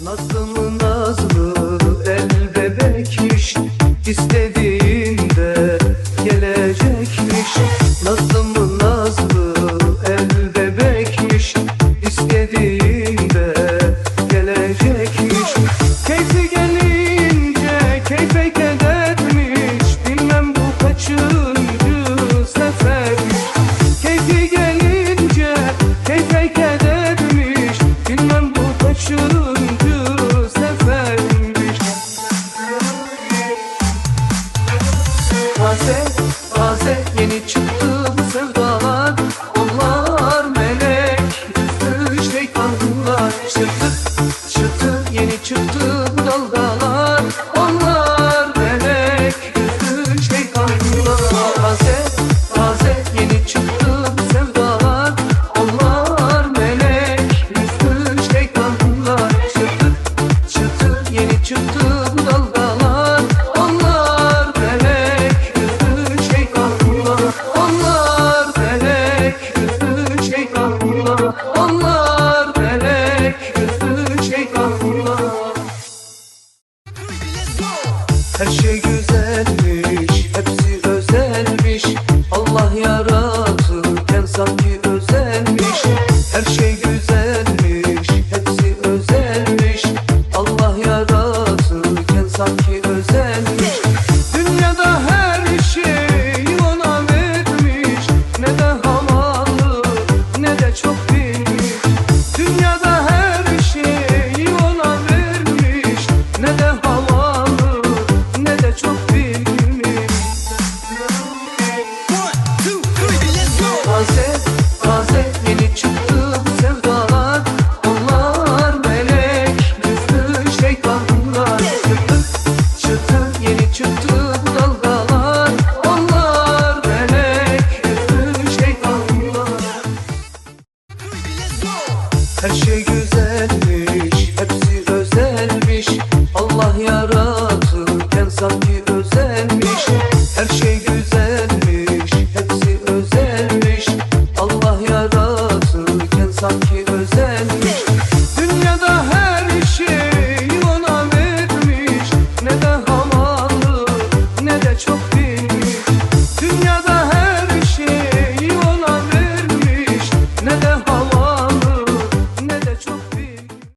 Mı nazlı? El bebekmiş İstediğinde gelecekmiş Taze taze yeni çıktı bu sevdalar. Onlar melek yüzlü şeytanlar. Çıtır çıtır yeni çıktı bu dalgalar. Onlar melek yüzlü şeytanlar. Taze taze yeni çıktı bu sevdalar. Onlar melek yüzlü şeytanlar. Çıtır çıtır yeni çıktı her şey güzelmiş, hepsi özelmiş. Allah yaratırken sanki özelmiş. Her şey güzelmiş, hepsi özelmiş. Allah yaratırken sanki güzelmiş Hepsi özelmiş Allah yaratırken sanki özelmiş Her şey güzelmiş Hepsi özelmiş Allah yaratırken sanki özelmiş Dünyada her